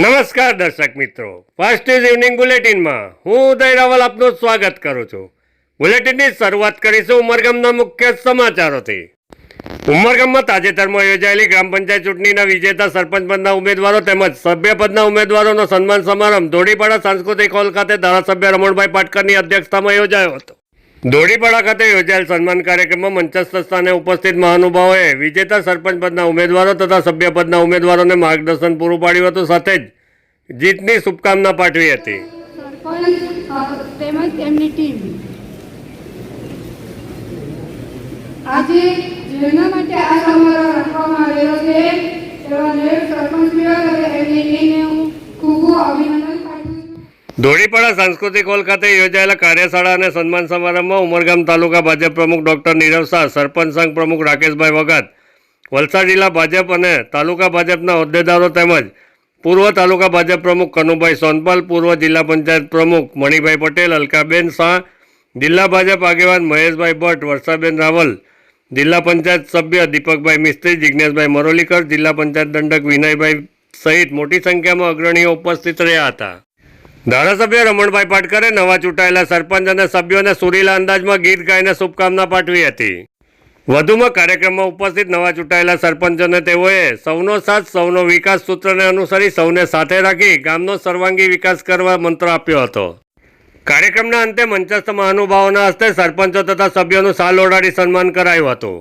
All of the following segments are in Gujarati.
નમસ્કાર દર્શક મિત્રો. ફર્સ્ટ ઇઝ ઇવનિંગ બુલેટિનમાં હું ઉદય રાવલ આપનું સ્વાગત કરું છું. બુલેટિનની શરૂઆત કરીશું ઉમરગામના મુખ્ય સમાચારોથી. ઉમરગામમાં તાજેતરમાં યોજાયેલી ગ્રામ પંચાયત ચૂંટણીના વિજેતા સરપંચ પદના ઉમેદવારો તેમજ સભ્ય પદના ઉમેદવારોનો સન્માન સમારંભ ધોળીપાડા સાંસ્કૃતિક હોલ ખાતે ધારાસભ્ય રમણભાઈ પાટકરની અધ્યક્ષતામાં યોજાયો હતો. ધોળીપાડા ખાતે યોજાયેલ સન્માન કાર્યક્રમમાં મંચસ્થ સ્થાને ઉપસ્થિત મહાનુભાવોએ વિજેતા સરપંચ પદના ઉમેદવારો તથા સભ્ય પદના ઉમેદવારોને માર્ગદર્શન પૂરું પાડ્યું હતું. સાથે જ જીતની શુભકામના પાઠવી હતી. આજે જેના માટે આ સમારોહ રાખવામાં આવેલો છે એવા દરેક સરપંચીઓ અને એમની ટીમને હું ખૂબ ખૂબ અભિનંદન પાઠવું છું ધોળીપાડા સાંસ્કૃતિક હોલ ખાતે યોજાયેલા કાર્યશાળા અને સન્માન સમારંભમાં ઉમરગામ તાલુકા ભાજપ પ્રમુખ ડોક્ટર નીરવ શાહ, સરપંચ સંઘ પ્રમુખ રાકેશભાઈ વગત વલસાડ જિલ્લા ભાજપ અને તાલુકા ભાજપના હોદ્દેદારો તેમજ પૂર્વ તાલુકા ભાજપ પ્રમુખ કનુભાઈ સોનપાલ, પૂર્વ જિલ્લા પંચાયત પ્રમુખ મણિભાઈ પટેલ, અલકાબેન શાહ, જિલ્લા ભાજપ આગેવાન મહેશભાઈ ભટ્ટ, વર્ષાબેન રાવલ, જિલ્લા પંચાયત સભ્ય દીપકભાઈ મિસ્ત્રી જિજ્ઞેશભાઈ મરોલીકર, જિલ્લા પંચાયત દંડક વિનયભાઈ સહિત મોટી સંખ્યામાં અગ્રણીઓ ઉપસ્થિત રહ્યા હતા. ધારાસભ્ય રમણભાઈ પાટકરે નવા ચૂંટાયેલા સરપંચ અને સભ્યોને સુરીલા અંદાજમાં ગીત ગાઈને શુભકામના પાઠવી હતી. વધુમાં કાર્યક્રમમાં ઉપસ્થિત નવા ચૂંટાયેલા સરપંચોને તેઓએ સૌનો સાથ, સૌનો વિકાસ સૂત્રને અનુસરી સૌને સાથે રાખી ગામનો સર્વાંગી વિકાસ કરવા મંત્ર આપ્યો હતો. કાર્યક્રમના અંતે મંચસ્થ મહાનુભાવોના હસ્તે સરપંચો તથા સભ્યોનું સાલ ઓઢાડી સન્માન કરાયું હતું.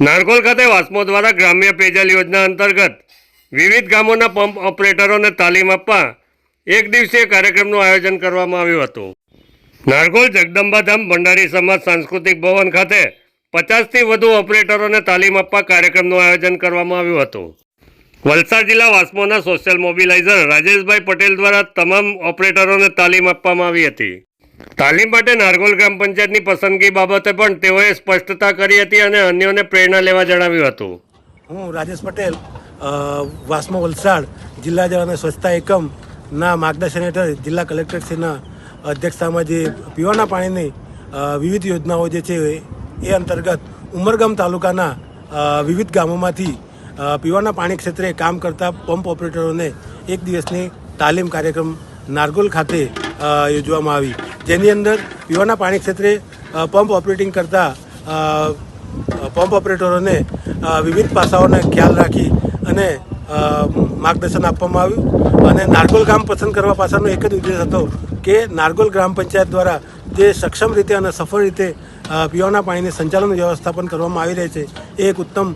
નારકોલ ખાતે વાસ્મો દ્વારા ગ્રામ્ય પેયજલ યોજના અંતર્ગત વિવિધ ગામોના પંપ ઓપરેટરોને તાલીમ આપવા એક દિવસીય કાર્યક્રમનું આયોજન કરવામાં આવ્યું હતું. નારકોલ જગદંબાધામ ભંડારી સમાજ સાંસ્કૃતિક ભવન ખાતે પચાસથી વધુ ઓપરેટરોને તાલીમ આપવા કાર્યક્રમનું આયોજન કરવામાં આવ્યું હતું. વલસાડ જિલ્લા વાસ્મોના સોશિયલ મોબિલાઇઝર રાજેશભાઈ પટેલ દ્વારા તમામ ઓપરેટરોને તાલીમ આપવામાં આવી હતી. તાલીમ માટે નારગોલ ગ્રામ પંચાયતની પસંદગી બાબતે પણ તેઓએ સ્પષ્ટતા કરી હતી અને અન્યોને પ્રેરણા લેવા જણાવ્યું હતું. હું રાજેશ પટેલ વાસમો વલસાડ જિલ્લા જળ અને સ્વચ્છતા એકમના માર્ગદર્શન હેઠળ જિલ્લા કલેક્ટરશ્રીના અધ્યક્ષતામાં જે પીવાના પાણીની વિવિધ યોજનાઓ જે છે એ અંતર્ગત ઉમરગામ તાલુકાના વિવિધ ગામોમાંથી પીવાના પાણી ક્ષેત્રે કામ કરતા પંપ ઓપરેટરોને એક દિવસની તાલીમ કાર્યક્રમ નારગોલ ખાતે યોજવામાં આવી. જેની અંદર પીવાના પાણી ક્ષેત્રે પંપ ઓપરેટિંગ કરતા પંપ ઓપરેટરોને વિવિધ પાસાઓને ખ્યાલ રાખી અને માર્ગદર્શન આપવામાં આવ્યું અને નારગોલ ગામ પસંદ કરવા પાછળનો એક જ ઉદ્દેશ હતો કે નારગોલ ગ્રામ પંચાયત દ્વારા જે સક્ષમ રીતે અને સફળ રીતે પીવાના પાણીની સંચાલન વ્યવસ્થાપન કરવામાં આવી રહી છે, એ એક ઉત્તમ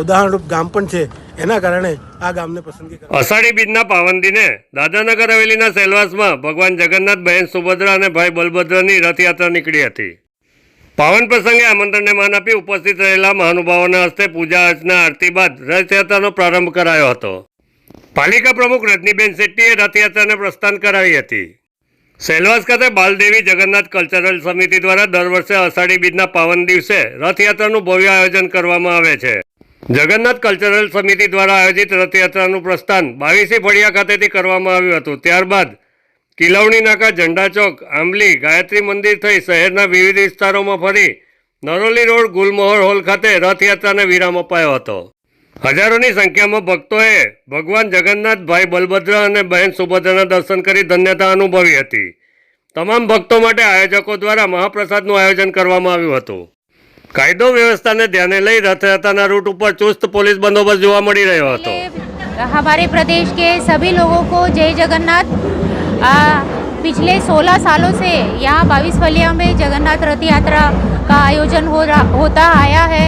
ઉદાહરણરૂપ ગામ પણ છે. એના કારણે આ ગામને પસંદગી અષાઢી બીજના પાવન દિને દાદાનગર હવેલીના સેલવાસમાં ભગવાન જગન્નાથ બહેન સુભદ્રા અને ભાઈ બલભદ્રની રથયાત્રા નીકળી હતી. પાવન પ્રસંગે આમંત્રણને માન આપી ઉપસ્થિત રહેલા મહાનુભાવોના હસ્તે પૂજા અર્ચના આરતી બાદ રથયાત્રાનો પ્રારંભ કરાયો હતો. પાલિકા પ્રમુખ રજનીબેન શેટ્ટીએ રથયાત્રાને પ્રસ્થાન કરાવી હતી. સેલવાસ ખાતે બાલદેવી જગન્નાથ કલ્ચરલ સમિતિ દ્વારા દર વર્ષે અષાઢી બીજના પાવન દિવસે રથયાત્રાનું ભવ્ય આયોજન કરવામાં આવે છે. જગન્નાથ કલ્ચરલ સમિતિ દ્વારા આયોજિત રથયાત્રાનું પ્રસ્થાન બાવીસી ફળિયા ખાતેથી કરવામાં આવ્યું હતું. ત્યારબાદ કિલવણી નાકા, ઝંડા ચોક, આંબલી, ગાયત્રી મંદિર થઈ શહેરના વિવિધ વિસ્તારોમાં ફરી નરોલી રોડ, ગુલમોહર હોલ ખાતે રથયાત્રાને વિરામ અપાયો હતો. હજારોની સંખ્યામાં ભક્તોએ ભગવાન જગન્નાથ, ભાઈ બલભદ્ર અને બહેન સુભદ્રાના દર્શન કરી ધન્યતા અનુભવી હતી. તમામ ભક્તો માટે આયોજકો દ્વારા મહાપ્રસાદનું આયોજન કરવામાં આવ્યું હતું. કાયદો વ્યવસ્થાને ધ્યાને લઈ રથયાત્રાના રૂટ ઉપર ચુસ્ત પોલીસ બંદોબસ્ત જોવા મળી રહ્યો હતો पहले हमारे प्रदेश के सभी लोगों को जय जगन्नाथ आ, पिछले 16 सालों से यहाँ बाईस फलिया में जगन्नाथ रथ यात्रा का आयोजन हो रहा होता आया है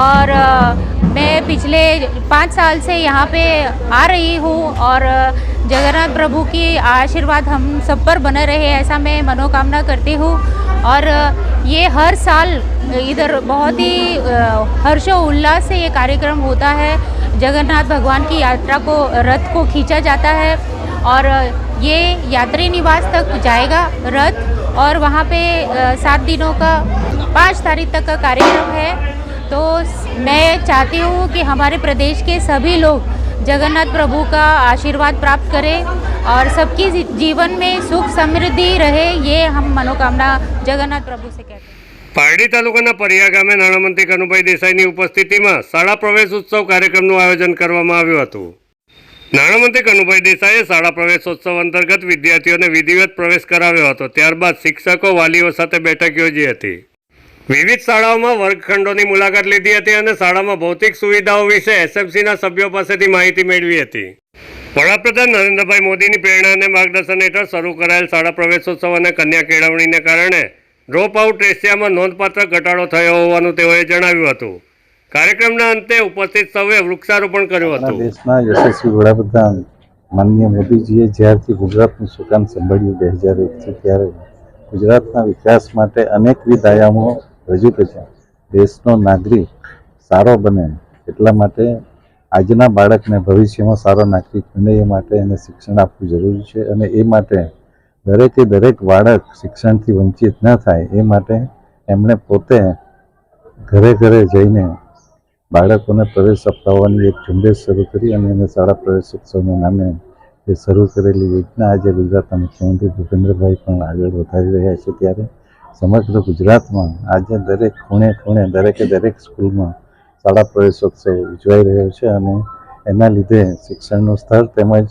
और अ, मैं पिछले पाँच साल से यहाँ पे आ रही हूँ और अ, जगन्नाथ प्रभु की आशीर्वाद हम सब पर बने रहे, ऐसा मैं मनोकामना करती हूँ। और ये हर साल, इधर बहुत ही हर्षो उल्लास से ये कार्यक्रम होता है। जगन्नाथ भगवान की यात्रा को, रथ को खींचा जाता है। और ये यात्री निवास तक जाएगा रथ। और वहाँ पे सात दिनों का, पाँच तारीख तक का कार्यक्रम है। तो मैं चाहती हूँ कि हमारे प्रदेश के सभी लोग जगन्नाथ प्रभु का आशीर्वाद प्राप्त करें और सबकी जी- जीवन में सुख समृद्धि रहे ये हम मनोकामना जगन्नाथ प्रभु से कहते हैं પારડી તાલુકાના પરિયા ગામે નાણામંત્રી કનુભાઈ દેસાઈની ઉપસ્થિતિમાં શાળા પ્રવેશ ઉત્સવ કાર્યક્રમનું આયોજન કરવામાં આવ્યું હતું નાણામંત્રી કનુભાઈ દેસાઈએ શાળા પ્રવેશોત્સવ અંતર્ગત વિદ્યાર્થીઓને વિધિવત પ્રવેશ કરાવ્યો હતો ત્યારબાદ શિક્ષકો વાલીઓ સાથે બેઠક યોજી હતી વિવિધ શાળાઓમાં વર્ગખંડોની મુલાકાત લીધી હતી અને શાળામાં ભૌતિક સુવિધાઓ વિશે એસએમસીના સભ્યો પાસેથી માહિતી મેળવી હતી. વડાપ્રધાન નરેન્દ્રભાઈ મોદીની પ્રેરણા અને માર્ગદર્શન હેઠળ શરૂ કરાયેલ શાળા પ્રવેશોત્સવ અને કન્યા કેળવણીને કારણે ડ્રોપ આઉટ રેશિયામાં નોંધપાત્ર ઘટાડો થયો હોવાનું તેઓએ જણાવ્યું હતું. કાર્યક્રમના અંતે ઉપસ્થિત સૌએ વૃક્ષારોપણ કર્યું હતું. દેશના યશસ્વી વડાપ્રધાન માનનીય મોદીજીએ જ્યારથી ગુજરાતનું સુકાન સંભાળ્યું બે હજાર એકથી ત્યારે ગુજરાતના વિકાસ માટે અનેકવિધ આયામો રજૂ કર્યા દેશનો નાગરિક સારો બને એટલા માટે આજના બાળકને ભવિષ્યમાં સારો નાગરિક બને એ માટે એને શિક્ષણ આપવું જરૂરી છે અને એ માટે દરેકે દરેક બાળક શિક્ષણથી વંચિત ન થાય એ માટે એમણે પોતે ઘરે ઘરે જઈને બાળકોને પ્રવેશ અપાવવાની એક ઝુંબેશ શરૂ કરી અને એને શાળા પ્રવેશોત્સવના નામે જે શરૂ કરેલી યોજના આજે ગુજરાતના મુખ્યમંત્રી ભૂપેન્દ્રભાઈ પણ આગળ વધારી રહ્યા છે ત્યારે સમગ્ર ગુજરાતમાં આજે દરેક ખૂણે ખૂણે, દરેકે દરેક સ્કૂલમાં શાળા પ્રવેશોત્સવ ઉજવાઈ રહ્યો છે અને એના લીધે શિક્ષણનું સ્તર તેમજ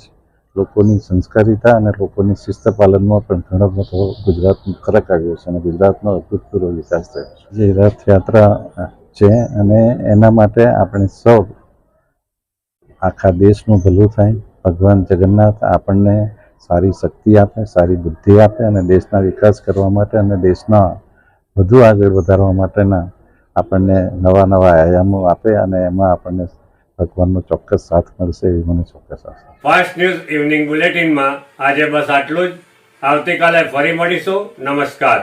લોકોની સંસ્કારિતા અને લોકોની શિસ્ત પાલનમાં પણ ઘણો બધો ગુજરાતનો ફરક આવ્યો છે અને ગુજરાતનો અભૂતપૂર્વ વિકાસ થયો છે. જે રથયાત્રા છે અને એના માટે આપણે સૌ આખા દેશનું ભલું થાય. ભગવાન જગન્નાથ આપણને સારી શક્તિ આપે, સારી બુદ્ધિ આપે અને દેશના વિકાસ કરવા માટે અને દેશના વધુ આગળ વધારવા માટેના આપણને નવા નવા આયામો આપે અને એમાં આપણને ભગવાનનો ચોક્કસ સાથ મળશે એવી મને ચોક્કસ આશા ફાસ્ટ ન્યૂઝ ઇવનિંગ બુલેટિનમાં આજે બસ આટલું જ. આવતીકાલે ફરી મળીશું. નમસ્કાર.